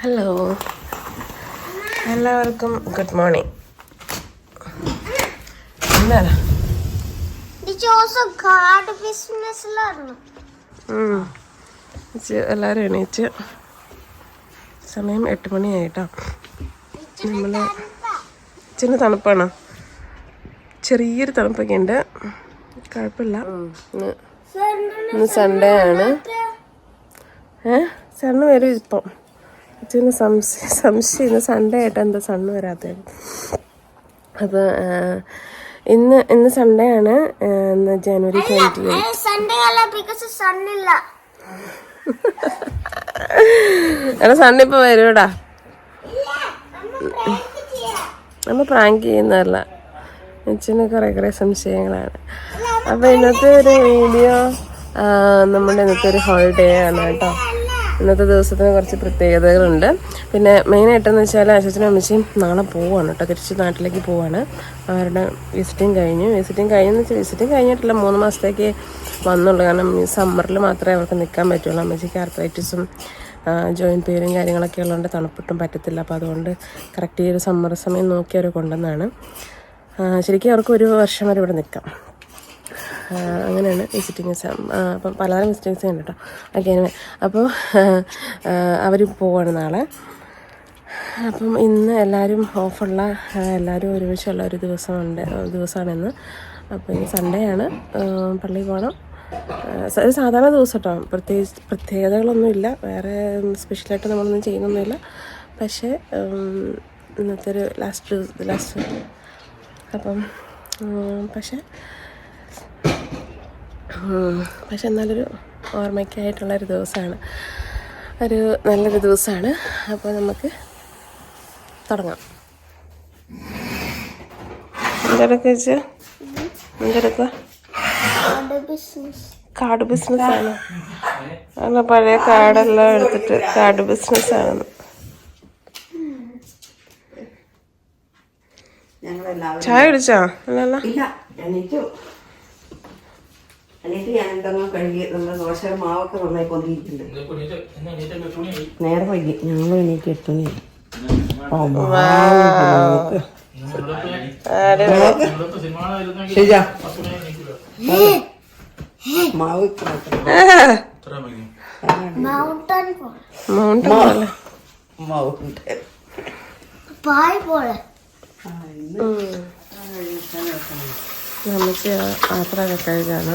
Hello എല്ലാവർക്കും good morning എന്താണ് എല്ലാവരും എണീച്ച് സമയം എട്ട് മണിയായിട്ടോ നമ്മൾ ഇച്ചിരി തണുപ്പാണ്. ചെറിയൊരു തണുപ്പൊക്കെ ഉണ്ട് കുഴപ്പമില്ല ഇന്ന് സൺഡേ ആണ്. ഏ? സണ്ണ് വരും ഇപ്പം. അച്ഛന് സംശയം സംശയം ഇന്ന് സൺഡേ ആയിട്ട് എന്താ സണ്ണ് വരാത്തത് അപ്പോൾ ഇന്ന് ഇന്ന് സൺഡേ ആണ് ഇന്ന് ജനുവരി ട്വന്റി സൺഡേ എടാ സണ്ണ ഇപ്പൊ വരൂടാ നമ്മൾ പ്രാങ്ക് ചെയ്യുന്നതല്ല. അച്ഛന് കുറെ കുറെ സംശയങ്ങളാണ് അപ്പോൾ ഇന്നത്തെ ഒരു വീഡിയോ നമ്മുടെ ഇന്നത്തെ ഒരു ഹോളിഡേ ആണ് കേട്ടോ. ഇന്നത്തെ ദിവസത്തിന് കുറച്ച് പ്രത്യേകതകളുണ്ട്. പിന്നെ മെയിനായിട്ടെന്ന് വെച്ചാൽ അച്ഛനും അമ്മച്ചിയും നാളെ പോവാണ് കേട്ടോ. തിരിച്ച് നാട്ടിലേക്ക് പോവാണ്. അവരുടെ വിസിറ്റിംഗ് കഴിഞ്ഞു. വിസിറ്റിംഗ് കഴിഞ്ഞെന്ന് വെച്ചാൽ വിസിറ്റിംഗ് കഴിഞ്ഞിട്ടില്ല. മൂന്ന് മാസത്തേക്ക് വന്നുള്ളൂ. കാരണം ഈ സമ്മറിൽ മാത്രമേ അവർക്ക് നിൽക്കാൻ പറ്റുള്ളൂ. അമ്മച്ചിക്ക് ആർത്രൈറ്റിസും ജോയിൻ പെയിനും കാര്യങ്ങളൊക്കെ ഉള്ളതുകൊണ്ട് തണുപ്പിട്ടും പറ്റത്തില്ല. അപ്പോൾ അതുകൊണ്ട് കറക്റ്റ് ഈ ഒരു സമ്മർ സമയം നോക്കി അവർ കൊണ്ടുവന്നാണ് ശരിക്കും അവർക്ക് ഒരു വർഷം വരെ ഇവിടെ നിൽക്കാം. അങ്ങനെയാണ് വിസിറ്റിംഗ് അപ്പം പലതരം വിസിറ്റിങ്സ് ഉണ്ട് കേട്ടോ ഓക്കെ അപ്പോൾ അവർ പോവാണ് നാളെ. അപ്പം ഇന്ന് എല്ലാവരും ഓഫുള്ള എല്ലാവരും ഒരുമിച്ചുള്ള ഒരു ദിവസമുണ്ട് ദിവസമാണ് ഇന്ന്. അപ്പോൾ ഇന്ന് സൺഡേ ആണ് പള്ളി പോകണം ഒരു സാധാരണ ദിവസം കേട്ടോ പ്രത്യേകിച്ച് പ്രത്യേകതകളൊന്നുമില്ല വേറെ സ്പെഷ്യലായിട്ട് നമ്മളൊന്നും ചെയ്യുന്നൊന്നുമില്ല പക്ഷേ ഇന്നത്തെ ഒരു ലാസ്റ്റ് ലാസ്റ്റ് അപ്പം പക്ഷേ പക്ഷെ എന്നാലൊരു ഓർമ്മയ്ക്കായിട്ടുള്ളൊരു ദിവസമാണ്. ഒരു നല്ലൊരു ദിവസമാണ്. അപ്പോൾ നമുക്ക് തുടങ്ങാം. എന്തെടുക്കുക വെച്ചാൽ എന്തെടുക്കുക കാർഡ് ബിസിനസ് കാർഡ് ബിസിനസ് ആണ് അല്ല പഴയ കാർഡെല്ലാം എടുത്തിട്ട് കാർഡ് ബിസിനസ് ആണെന്ന് ഞങ്ങളെല്ലാവരും ചായ കുടിച്ചോ? അല്ലല്ല. എണീറ്റ് ഞാൻ എന്തെങ്കിലും കഴുകി നമ്മുടെ ദോശ മാവൊക്കെ നന്നായി പൊന്തിയിട്ടുണ്ട് നേരെ വൈകി. ഞങ്ങൾ എനിക്ക് എത്തുന്നു മാവ് മൗണ്ടൻ പോലെ. പായ് നമുക്ക് പാത്രമൊക്കെ കഴുകാണ്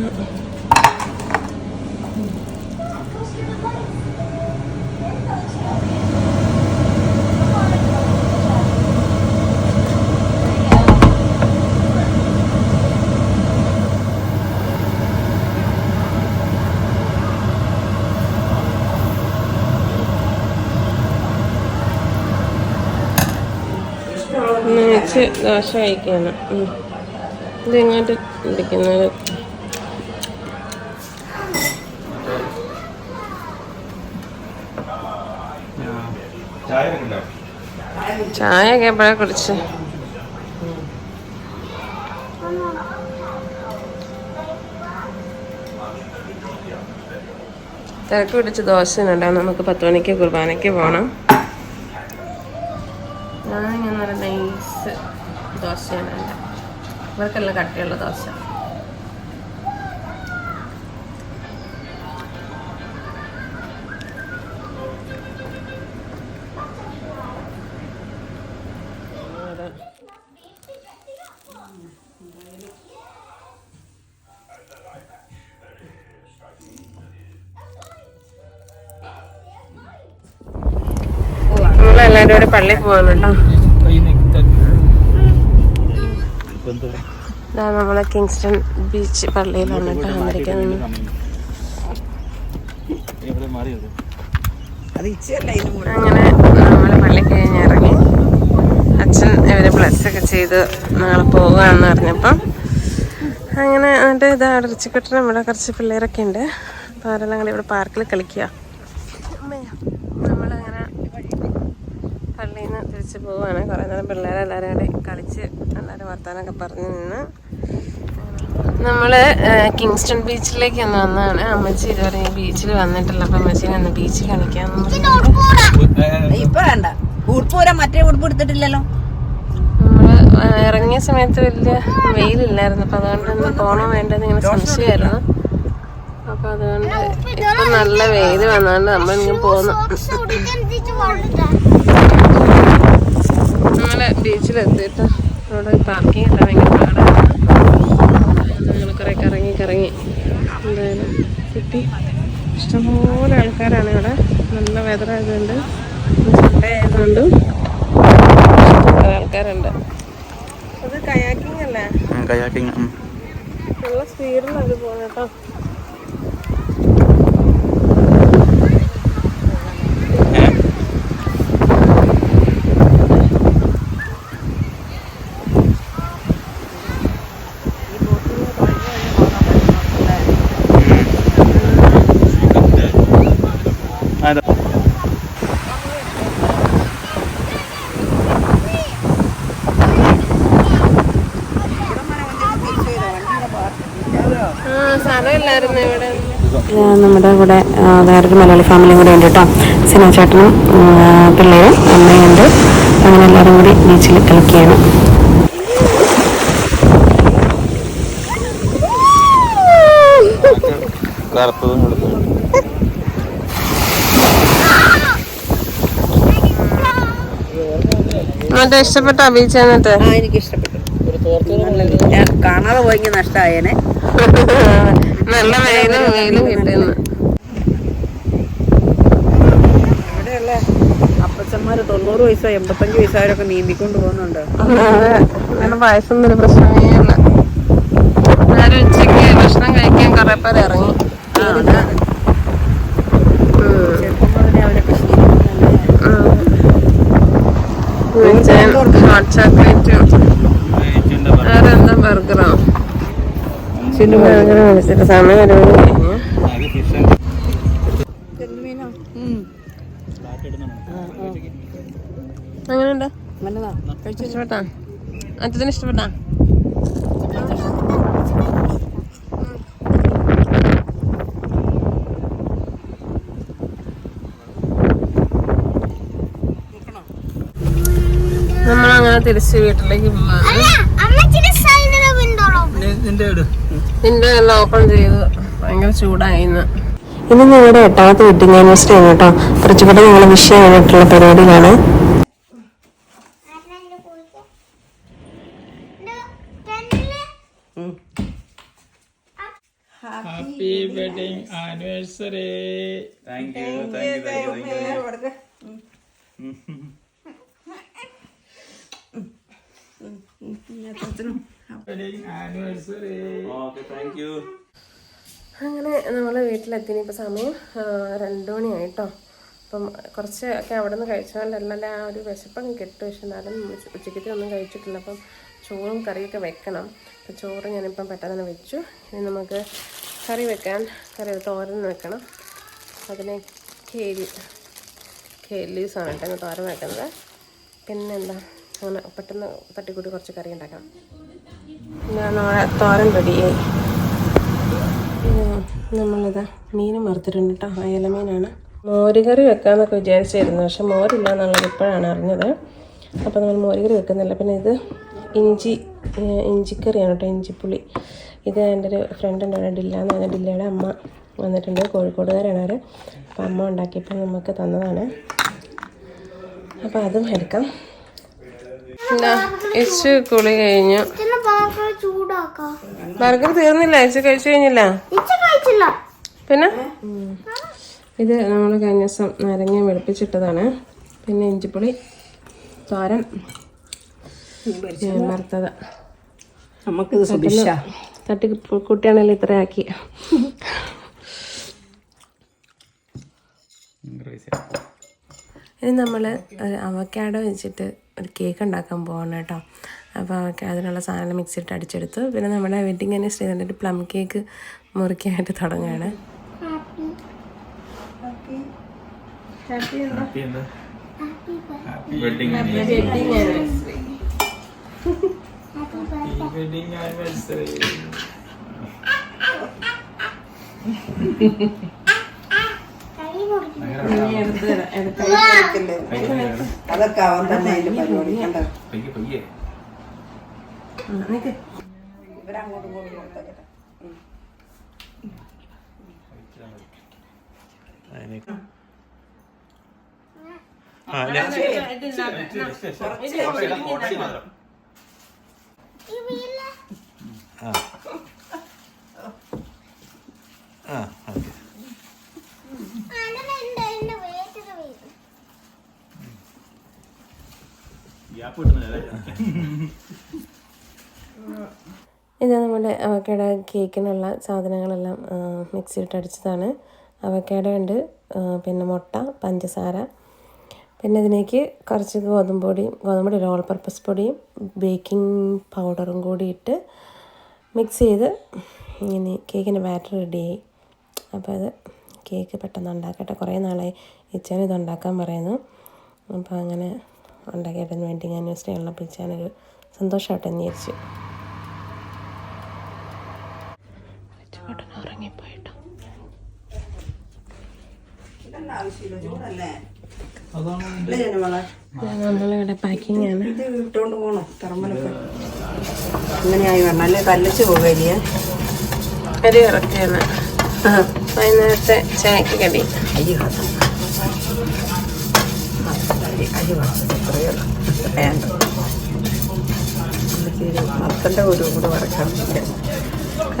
ദോശ കഴിക്കുകയാണ് ഉം. ഇത് ഇങ്ങോട്ട് ഇരിക്കുന്നത് ചായ ഒക്കെ എപ്പോഴാ കുടിച്ച്? തിരക്ക് പിടിച്ച് ദോശ ഉണ്ടാവും നമുക്ക് പത്ത് മണിക്ക് കുർബാനയ്ക്ക് പോകണം ഇവർക്കെല്ലാം കട്ടിയുള്ള ദോശ എല്ലാവരും കൂടെ പള്ളിയിൽ പോകാനുണ്ടോ ഇതാ നമ്മളെ കിങ്സ്റ്റൺ ബീച്ച് പള്ളിയിലാണ് കേട്ടോ വന്നിരിക്കുന്നത്. അങ്ങനെ നമ്മൾ പള്ളി കഴിഞ്ഞിറങ്ങി അച്ഛൻ ഇവർ പ്ലസ് ഒക്കെ ചെയ്ത് നാളെ പോവുകയാണെന്ന് പറഞ്ഞപ്പം അങ്ങനെ എന്നിട്ട് ഇതാ ഇറച്ചിക്കട്ടനും നമ്മുടെ കുറച്ച് പിള്ളേരൊക്കെ ഉണ്ട്. അപ്പോൾ അവരെല്ലാം കൂടി ഇവിടെ പാർക്കിൽ കളിക്കുക നമ്മളങ്ങനെ പള്ളിയിൽ നിന്ന് തിരിച്ച് പോവുകയാണ് കുറേ നേരം പിള്ളേരെല്ലാവരും കൂടി കളിച്ച് എല്ലാവരും വർത്താനമൊക്കെ പറഞ്ഞ് നിന്ന് നമ്മൾ കിങ്സ്റ്റൺ ബീച്ചിലേക്ക് ഒന്ന് വന്നതാണ്. അമ്മച്ചി ഇതുവരെ ബീച്ചിൽ വന്നിട്ടില്ല. അപ്പൊ അമ്മച്ചിനെ ഒന്ന് ബീച്ചിൽ പറഞ്ഞു ഇപ്പൊ വേണ്ട. ഉടുപ്പൂര മറ്റേ ഉടുപ്പ് എടുത്തിട്ടില്ലല്ലോ. നമ്മൾ ഇറങ്ങിയ സമയത്ത് വലിയ വെയിലില്ലായിരുന്നു. അപ്പൊ അതുകൊണ്ട് ഒന്ന് പോണോ വേണ്ടെന്ന് ഇങ്ങനെ സംശയമായിരുന്നു. അപ്പൊ അതുകൊണ്ട് ഇപ്പൊ നല്ല വെയിൽ വന്നതുകൊണ്ട് നമ്മൾ ഇങ്ങനെ പോന്നു. നമ്മൾ ബീച്ചിലെത്തിയിട്ട് അവിടെ പാർക്കിംഗ് എല്ലാം ഭയങ്കര പാടായിരുന്നു നമ്മൾ കുറെ കറങ്ങി കറങ്ങി. എന്തായാലും കിട്ടി ഇഷ്ടംപോലെ ആൾക്കാരാണ് ഇവിടെ. നല്ല വെതർ ആയതുകൊണ്ട് സൺഡേ ആയതുകൊണ്ടും ആൾക്കാരുണ്ട്. അത് കയാക്കിംഗ് അല്ലേ? കയാക്കിങ് നല്ല സ്പീഡിലാണ് പോകുന്നത് കേട്ടോ അതെ ആ സ്ഥലമില്ലായിരുന്നു ഇവിടെ നമ്മുടെ കൂടെ വേറെ വേറൊരു മലയാളി ഫാമിലിയും കൂടെ ഉണ്ട് കേട്ടോ സിനാചേട്ടനും പിള്ളേരും അമ്മയുണ്ട് അങ്ങനെ എല്ലാവരും കൂടി ബീച്ചിൽ കളിക്കുകയാണ്. കറുത്തതും മറ്റേ ഇഷ്ടപ്പെട്ട ബീച്ച് എന്നിട്ട് എനിക്ക് ഇഷ്ടപ്പെട്ടു കാണാതെ പോയെങ്കിൽ നഷ്ടമായേനെ നല്ല വെയിലും വെയിലും കിട്ടുന്നു. ഇവിടെയുള്ള അപ്പച്ചന്മാര് തൊണ്ണൂറ് വയസ്സോ എൺപത്തഞ്ച് വയസ്സായവരൊക്കെ നീന്തിക്കൊണ്ട് പോകുന്നുണ്ട്. അതെ. അങ്ങനെ വയസ്സൊന്നും ഒരു പ്രശ്നമേ ഇല്ല നേരെ ഉച്ചയ്ക്ക് ഭക്ഷണം കഴിക്കാൻ കുറെ പേര് ഇറങ്ങി. ഹോട്ട് ചോക്ലേറ്റും വേറെന്താ സമയം കഴിഞ്ഞു. അങ്ങനെയുണ്ട് ഇഷ്ടപ്പെട്ടാ? അച്ഛത്തിന് ഇഷ്ടപ്പെട്ടാ? നമ്മളങ്ങനെ തിരിച്ച് വീട്ടിലേക്ക് പോവാ നിന്റെ എല്ലാം ഓപ്പൺ ചെയ്ത് ഭയങ്കര ചൂടായിന്ന് ഇന്ന് ഞങ്ങളുടെ എട്ടാമത്തെ വെഡിങ് ആനിവേഴ്സറി ആണ് കേട്ടോ കുറച്ചുകൂടെ ഞങ്ങൾ വിഷ് ചെയ്യാനായിട്ടുള്ള പരിപാടിയിലാണ് happy wedding anniversary thank you thank you thank you wedding അങ്ങനെ നമ്മൾ വീട്ടിലെത്തിന് ഇപ്പോൾ സമയം രണ്ടു മണിയായിട്ടോ അപ്പം കുറച്ച് ഒക്കെ അവിടെ നിന്ന് കഴിച്ചാലല്ല ആ ഒരു വിശപ്പം കിട്ടും. പക്ഷെ എന്നാലും ഉച്ച- ഉച്ചക്കത്തെ ഒന്നും കഴിച്ചിട്ടില്ല. അപ്പം ചോറും കറിയൊക്കെ വെക്കണം. അപ്പം ചോറ് ഞാനിപ്പം പെട്ടെന്ന് തന്നെ വെച്ചു. ഇനി നമുക്ക് കറി വെക്കാൻ കറി തോരൻ വെക്കണം. അതിന് കേരി കേലീസാണ് കേട്ടോ തോരൻ വെക്കുന്നത്. പിന്നെന്താ? അങ്ങനെ പെട്ടെന്ന് തട്ടിക്കൂട്ടി കുറച്ച് കറി ഉണ്ടാക്കാം പിന്നെ നമ്മുടെ തോരൻ റെഡിയായി. നമ്മളിത് മീനും വറുത്തിട്ടുണ്ട് കേട്ടോ അയല മീനാണ് മോരുകറി വെക്കാമെന്നൊക്കെ വിചാരിച്ചായിരുന്നു പക്ഷെ മോരില്ല എന്നുള്ളത് ഇപ്പോഴാണ് അറിഞ്ഞത്. അപ്പോൾ നമ്മൾ മോരുകറി വെക്കുന്നില്ല. പിന്നെ ഇത് ഇഞ്ചി ഇഞ്ചിക്കറിയാണ് കേട്ടോ ഇഞ്ചിപ്പുളി. ഇത് എന്റെ ഒരു ഫ്രണ്ട് ഉണ്ടായിരുന്നു ഡില്ല എന്ന് പറഞ്ഞ ഡില്ലയുടെ അമ്മ വന്നിട്ടുണ്ട്. കോഴിക്കോടുകാരാണ് അവർ അപ്പോൾ അമ്മ ഉണ്ടാക്കിയപ്പോൾ നമുക്ക് തന്നതാണ്. അപ്പോൾ അതും എടുക്കാം. എന്താ ഇച്ചു കുളി കഴിഞ്ഞു. ചൂടാക്കാം. ബർഗർ തീർന്നില്ല ഇച്ച കഴിച്ചു കഴിഞ്ഞില്ല. കഴിച്ചില്ല. പിന്നെ? ഇത് നമ്മൾ കഴിഞ്ഞ ദിവസം നാരങ്ങ വെളുപ്പിച്ചിട്ടതാണ്. പിന്നെ ഇഞ്ചിപ്പുളി തോരൻ വറുത്തത്. നമുക്കിത് തട്ടി കുട്ടിയാണെങ്കിലും ഇത്രയാക്കി ഇനി നമ്മൾ അവക്കാടോ വെച്ചിട്ട് ഒരു കേക്ക് ഉണ്ടാക്കാൻ പോകണം കേട്ടോ. അപ്പോൾ അതിനുള്ള സാധനം മിക്സിയിട്ട് അടിച്ചെടുത്തു പിന്നെ നമ്മുടെ വെഡിങ് ആനിവേഴ്സറി എന്നിട്ട് പ്ലം കേക്ക് മുറിക്കാനായിട്ട് തുടങ്ങുകയാണ്. അതൊക്കെ അവൻ തന്നെ അതിന്റെ പരിപാടി പയ്യെ പയ്യെ ഇവരങ്ങോട്ടും ഇങ്ങോട്ടും കൊടുത്തേക്കട്ടെ ഗ്യാപ്പ് കിട്ടുന്നില്ല ഇത് നമ്മുടെ അവക്കയുടെ കേക്കിനുള്ള സാധനങ്ങളെല്ലാം മിക്സിയിട്ട് അടിച്ചതാണ്. അവക്കയുടെ ഉണ്ട് പിന്നെ മുട്ട പഞ്ചസാര പിന്നെ ഇതിലേക്ക് കുറച്ച് ഗോതമ്പ് പൊടിയും ഗോതമ്പ് പൊടി ഓൾ പർപ്പസ് പൊടിയും ബേക്കിംഗ് പൗഡറും കൂടി ഇട്ട് മിക്സ് ചെയ്ത് ഇനി കേക്കിന്റെ ബാറ്റർ റെഡിയായി അപ്പോൾ അത് കേക്ക് പെട്ടെന്ന് ഉണ്ടാക്കട്ടെ. കുറേ നാളായി ഇച്ചാൻ ഇത് ഉണ്ടാക്കാൻ പറയുന്നു. അപ്പോൾ അങ്ങനെ ഉണ്ടാക്കിയിട്ട് വെഡിങ് ആനിവേഴ്സറി ഉള്ളപ്പോൾ ഇച്ചാനൊരു സന്തോഷമായിട്ട് എന്ന് വിചാരിച്ചു ചേട്ടൻ ഉറങ്ങിപ്പോയിട്ടോ നമ്മളിവിടെ പാക്കിംഗ് ആണ്. ഇത് ഇട്ടുകൊണ്ട് പോകണം തെർമലൊക്കെ ഇങ്ങനെയായി വരണം. അല്ലേ കല്ലച്ച് പോകില്ലേ അരി ഇറക്കിയാണ് വൈകുന്നേരത്തെ ചായക്ക് കടി. അരി അരി വേണ്ട. എനിക്ക് ഒരു മത്തന്റെ ഒരു കൂടെ വറക്കാറുണ്ട്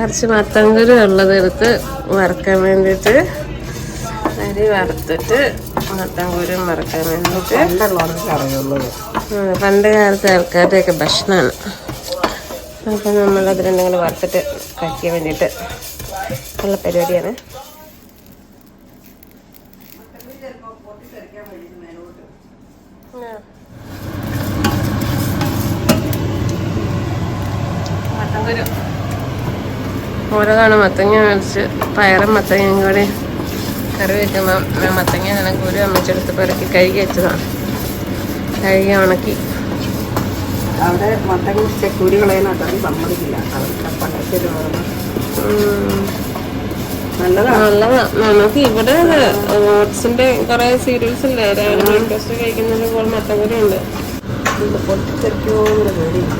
കുറച്ച് മത്തങ്കുരു ഉള്ളത് എടുത്ത് വറുക്കാൻ വേണ്ടിയിട്ട് അരി വറുത്തിട്ട് മത്തങ്കുരും വറുക്കാൻ വേണ്ടിയിട്ട് പണ്ട് കാലത്തെ ആൾക്കാരുടെയൊക്കെ ഭക്ഷണമാണ്. അപ്പം നമ്മളത് രണ്ടും കൂടെ വറുത്തിട്ട് കഴിക്കാൻ വേണ്ടിയിട്ട് ഉള്ള പരിപാടിയാണ് മത്തങ്കുരു ഓരോ തവണ മത്തങ്ങ മേടിച്ച് പയറും മത്തങ്ങയും കൂടി കറി വെക്കുമ്പോൾ മത്തങ്ങ അങ്ങനെ ഒരു അമ്മച്ചെടുത്ത് പെറുക്കി കഴുകി വെച്ചതാണ്. കഴുകി ഉണക്കി. അവിടെ സമ്മതിക്കില്ല. അവർക്ക് നല്ലതാണ് നല്ലതാ. നമുക്ക് ഇവിടെ ഓട്സിന്റെ കുറെ സീരിയൽസ് ഇല്ലേ? രാവിലെ ബ്രേക്ക്ഫാസ്റ്റ് കഴിക്കുന്നതിന് പോലെ മത്തക്കുരി ഉണ്ട്. ഇത് പൊട്ടിത്തെറിക്കോന്ന് പേടിയില്ല.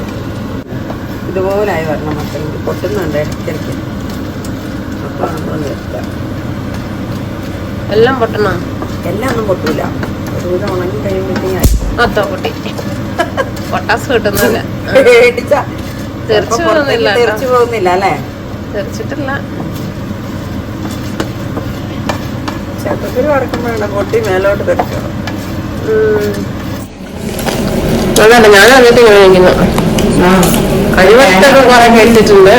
ഇതുപോലായി വരണം മത്തൻ പൊട്ടുന്നുണ്ട് ഇടയ്ക്കിടയ്ക്ക്. അപ്പോൾ നമ്മൾ നിർത്താം. എല്ലാം പൊട്ടണോ? എല്ലാം ഒന്നും പൊട്ടൂല. ഒരു വിധം ഉണങ്ങി കഴിയുമ്പോഴത്തേക്കും പൊട്ടി. പൊട്ടാസ് കിട്ടുന്നില്ല. തെറിച്ച് പോകുന്നില്ല. പോകുന്നില്ല അല്ലേ? തെറിച്ചിട്ടില്ല. വറക്കുമ്പോഴാണ് പൊട്ടി മേലോട്ട് അതല്ല ഞാൻ ഇങ്ങനെ കഴിക്കുന്നു കഴിവത്തൊക്കെ കുറെ കേട്ടിട്ടുണ്ട്.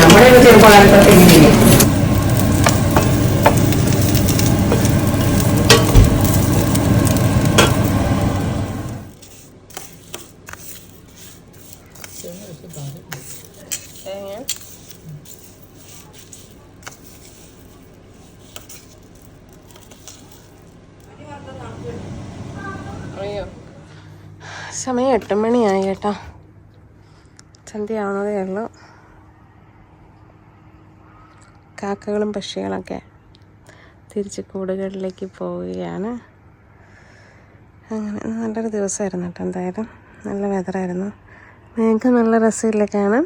നമ്മുടെ ചെറുപ്പകാലത്തൊക്കെ ഇങ്ങനെ അയ്യോ സമയം എട്ട് മണിയായി കേട്ടോ ആവുന്നതേ ഉള്ളൂ. കാക്കകളും പക്ഷികളൊക്കെ തിരിച്ച് കൂടുകളിലേക്ക് പോവുകയാണ്. അങ്ങനെ നല്ലൊരു ദിവസമായിരുന്നു കേട്ടോ എന്തായാലും. നല്ല വെതറായിരുന്നു ഞങ്ങൾക്ക് നല്ല രസമില്ല കാണാൻ?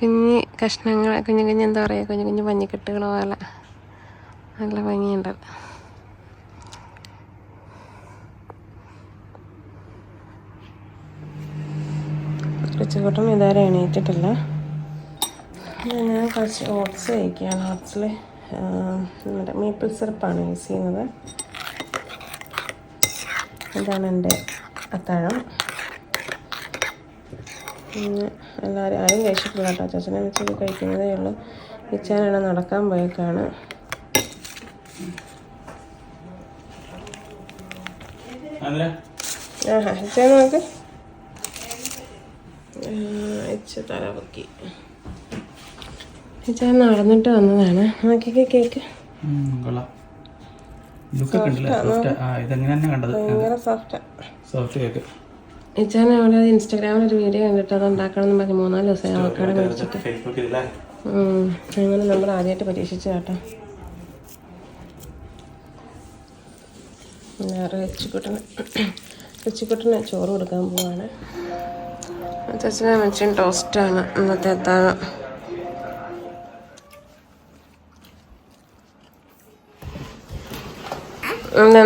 കുഞ്ഞ് കഷ്ണങ്ങൾ കുഞ്ഞു കുഞ്ഞ് എന്താ പറയുക കുഞ്ഞു കുഞ്ഞു പഞ്ഞിക്കെട്ടുകൾ പോലെ. നല്ല ഭംഗിയുണ്ട്. പശുക്കൂട്ടം ഇതുവരെ എണീറ്റിട്ടില്ല. ഞാൻ കുറച്ച് ഓട്സ് കഴിക്കുകയാണ്. ഓട്സിൽ നമ്മുടെ മീപ്പിൾ സിറപ്പാണ് യൂസ് ചെയ്യുന്നത്. ഇതാണ് എന്റെ അത്താഴം. പിന്നെ എല്ലാവരും ആരും കഴിച്ചിട്ടില്ല കേട്ടോ. അച്ചാച്ചനെ വെച്ചത് കഴിക്കുന്നതേ ഉള്ളൂ. ഇച്ചാനാണ് നടക്കാൻ പോയേക്കാണ്. ആഹാ ഇച്ചാ നോക്ക് ഇതെങ്ങനെ തന്നെ കണ്ടത് നടന്നിട്ട് വന്നതാണ്. കേക്ക് അവിടെ ഇൻസ്റ്റാഗ്രാമിൽ ഒരു വീഡിയോ കണ്ടിട്ട് അത് ഉണ്ടാക്കണം എന്ന് പറഞ്ഞ് മൂന്നാൽ ദിവസമായി അവക്കാടെ മേടിച്ചിട്ട്. അങ്ങനെ നമ്മൾ ആദ്യമായിട്ട് പരീക്ഷിച്ചു കേട്ടോ. വേറെ വെച്ചിക്കുട്ടന് വെച്ചിക്കുട്ടന് ചോറ് കൊടുക്കാൻ പോവാണ്. അച്ഛനെ മെച്ചിൻ ടോസ്റ്റാണ് ഇന്നത്തെ എത്താറ്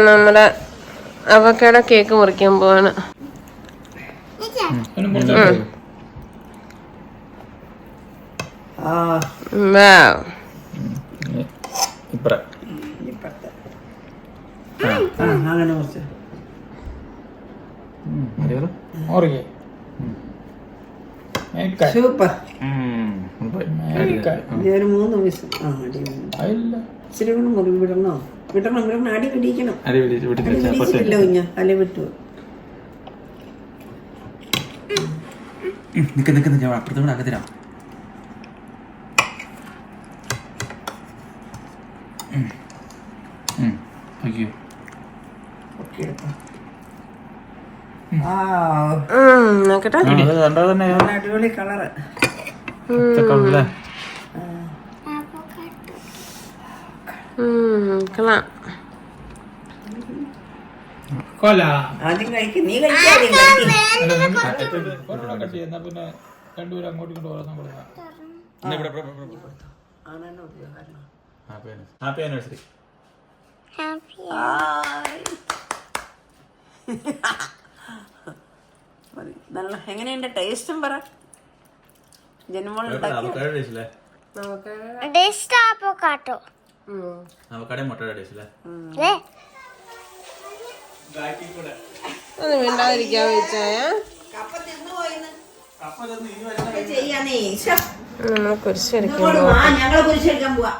നമ്മുടെ അവക്കയുടെ കേക്ക് മുറിക്കാൻ പോവാണ്. അങ്ങനെ ഓർക്കെ സൂപ്പർ. ഒരു മൂന്ന് ആ അടി. ഇച്ചിരി കൂടെ മുറിവ് വിടണോ? വിടണം വിടണം. അടി പിടിക്കണം. അടി പിടിച്ചില്ല കുഞ്ഞ അല വിട്ടു. നിക്ക് നിക്ക് നിക്ക്. അപ്പുറത്ത് കൂടെ അകത്തിരാം അയ്യോ ഒക്കെ എടുത്തോ ആ ഉം, നോക്കട്ടെ. അടിപൊളി കളറ് കൊള്ളാം. കൊല ആദ്യം കഴിക്കും നീ കഴിക്കാതെ പിന്നെ രണ്ടുപേരും അങ്ങോട്ടും ഇങ്ങോട്ടും ഓരോന്നും കൊടുക്കാം ഹാപ്പി ആനിവേഴ്സറി നല്ല എങ്ങനെയുണ്ട്? ടേസ്റ്റും പറ. ജന്മോൾ ഒന്ന് മിണ്ടാതിരിക്കാൻ വെച്ചായ. ചെയ്യാനേ. നമ്മൾ കുരിശെടുക്കാൻ പോവാ.